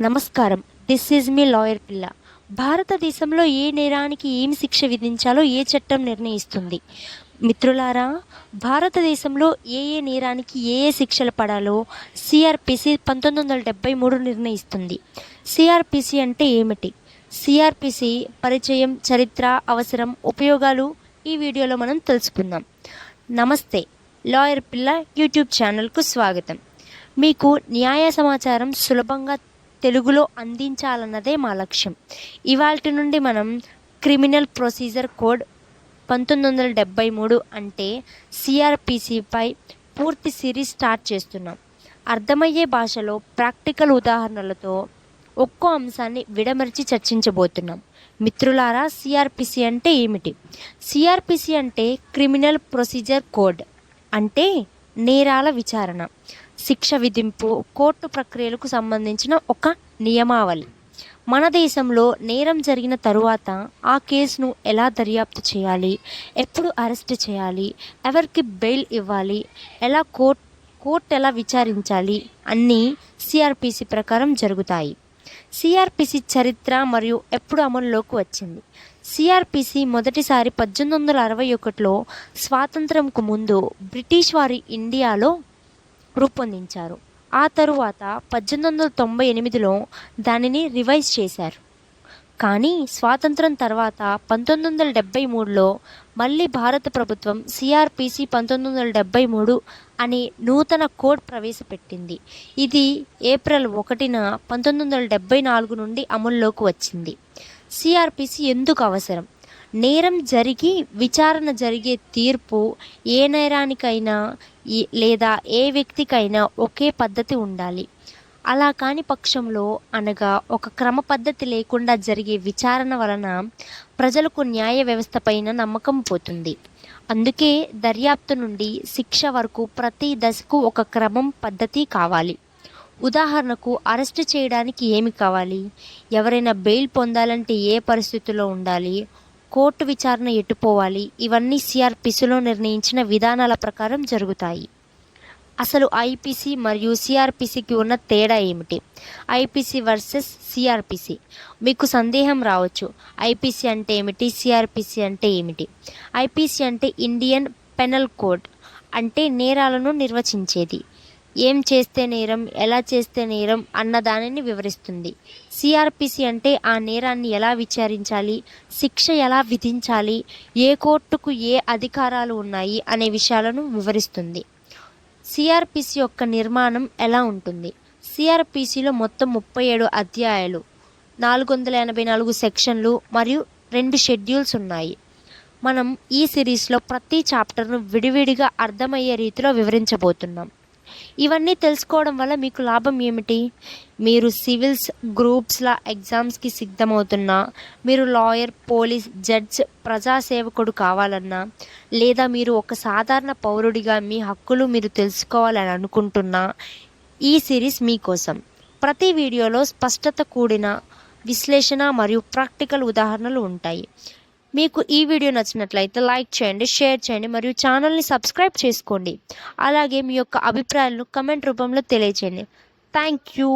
నమస్కారం. This is me lawyer పిల్ల. భారతదేశంలో ఏ నేరానికి ఏమి శిక్ష విధించాలో ఏ చట్టం నిర్ణయిస్తుంది? మిత్రులారా భారతదేశంలో ఏ ఏ నేరానికి ఏ ఏ శిక్షలు పడాలో సిఆర్పిసి పంతొమ్మిది వందల డెబ్బై మూడు నిర్ణయిస్తుంది. సిఆర్పిసి అంటే ఏమిటి? సిఆర్పిసి పరిచయం చరిత్ర అవసరం ఉపయోగాలు ఈ వీడియోలో మనం తెలుసుకుందాం. నమస్తే లాయర్ పిల్ల యూట్యూబ్ ఛానల్కు స్వాగతం. మీకు న్యాయ సమాచారం సులభంగా తెలుగులో అందించాలన్నదే మా లక్ష్యం. ఇవాల్టి నుండి మనం క్రిమినల్ ప్రొసీజర్ కోడ్ పంతొమ్మిది వందల డెబ్బై మూడు అంటే సిఆర్పిసిపై పూర్తి సిరీస్ స్టార్ట్ చేస్తున్నాం. అర్థమయ్యే భాషలో ప్రాక్టికల్ ఉదాహరణలతో ఒక్కో అంశాన్ని విడమర్చి చర్చించబోతున్నాం. మిత్రులారా సిఆర్పిసి అంటే ఏమిటి? సిఆర్పిసి అంటే క్రిమినల్ ప్రొసీజర్ కోడ్. అంటే నేరాల విచారణ. శిక్ష విధింపు కోర్టు ప్రక్రియలకు సంబంధించిన ఒక నియమావళి. మన దేశంలో నేరం జరిగిన తరువాత ఆ కేసును ఎలా దర్యాప్తు చేయాలి? ఎప్పుడు అరెస్ట్ చేయాలి? ఎవరికి బెయిల్ ఇవ్వాలి? ఎలా కోర్ట్ కోర్టు ఎలా విచారించాలి? అన్నీ సిఆర్పిసి ప్రకారం జరుగుతాయి. సిఆర్పిసి చరిత్ర మరియు ఎప్పుడు అమలులోకి వచ్చింది. సిఆర్పిసి మొదటిసారి పద్దెనిమిది వందల అరవై ఒకటిలో స్వాతంత్రంకు ముందు బ్రిటిష్ వారి ఇండియాలో రూపొందించారు. ఆ తరువాత పద్దెనిమిది వందల తొంభై ఎనిమిదిలో దానిని రివైజ్ చేశారు. కానీ స్వాతంత్రం తర్వాత పంతొమ్మిది వందల డెబ్బై మూడులో మళ్ళీ భారత ప్రభుత్వం సిఆర్పిసి పంతొమ్మిది వందల డెబ్బై మూడు అనే నూతన కోడ్ ప్రవేశపెట్టింది. ఇది ఏప్రిల్ ఒకటిన పంతొమ్మిది వందల డెబ్బై నాలుగు నుండి అమల్లోకి వచ్చింది. సిఆర్పిసి ఎందుకు అవసరం? నేరం జరిగి విచారణ జరిగే తీర్పు ఏ నేరానికైనా లేదా ఏ వ్యక్తికైనా ఒకే పద్ధతి ఉండాలి. అలా కాని పక్షంలో అనగా ఒక క్రమ పద్ధతి లేకుండా జరిగే విచారణ వలన ప్రజలకు న్యాయ వ్యవస్థ పైన నమ్మకం పోతుంది. అందుకే దర్యాప్తు నుండి శిక్ష వరకు ప్రతి దశకు ఒక క్రమం పద్ధతి కావాలి. ఉదాహరణకు అరెస్ట్ చేయడానికి ఏమి కావాలి? ఎవరైనా బెయిల్ పొందాలంటే ఏ పరిస్థితుల్లో ఉండాలి? కోర్టు విచారణ ఎట్టుపోవాలి ఇవన్నీ సిఆర్పిసిలో నిర్ణయించిన విధానాల ప్రకారం జరుగుతాయి. అసలు ఐపీసీ మరియు సిఆర్పిసికి ఉన్న తేడా ఏమిటి? IPC versus CrPC. మీకు సందేహం రావచ్చు. ఐపీసీ అంటే ఏమిటి? సిఆర్పిసి అంటే ఏమిటి? ఐపీసీ అంటే ఇండియన్ పెనల్ కోడ్ అంటే నేరాలను నిర్వచించేది. ఏం చేస్తే నేరం ఎలా చేస్తే నేరం అన్న దానిని వివరిస్తుంది. సిఆర్పిసి అంటే ఆ నేరాన్ని ఎలా విచారించాలి? శిక్ష ఎలా విధించాలి? ఏ కోర్టుకు ఏ అధికారాలు ఉన్నాయి? అనే విషయాలను వివరిస్తుంది. సిఆర్పిసి యొక్క నిర్మాణం ఎలా ఉంటుంది? సిఆర్పిసిలో మొత్తం ముప్పై ఏడు అధ్యాయాలు నాలుగు వందల ఎనభై నాలుగు సెక్షన్లు మరియు రెండు షెడ్యూల్స్ ఉన్నాయి. మనం ఈ సిరీస్లో ప్రతి చాప్టర్ను విడివిడిగా అర్థమయ్యే రీతిలో వివరించబోతున్నాం. ఇవన్నీ తెలుసుకోవడం వల్ల మీకు లాభం ఏమిటి? మీరు సివిల్స్ గ్రూప్స్ల ఎగ్జామ్స్కి సిద్ధమవుతున్నా మీరు లాయర్ పోలీస్ జడ్జ్ ప్రజాసేవకుడు కావాలన్నా లేదా మీరు ఒక సాధారణ పౌరుడిగా మీ హక్కులు మీరు తెలుసుకోవాలని అనుకుంటున్నా ఈ సిరీస్ మీకోసం ప్రతి వీడియోలో స్పష్టత కూడిన విశ్లేషణ మరియు ప్రాక్టికల్ ఉదాహరణలు ఉంటాయి. మీకు ఈ వీడియో నచ్చినట్లయితే లైక్ చేయండి షేర్ చేయండి మరియు ఛానల్ని సబ్స్క్రైబ్ చేసుకోండి. అలాగే మీ యొక్క అభిప్రాయాలను కమెంట్ రూపంలో తెలియచేయండి. Thank you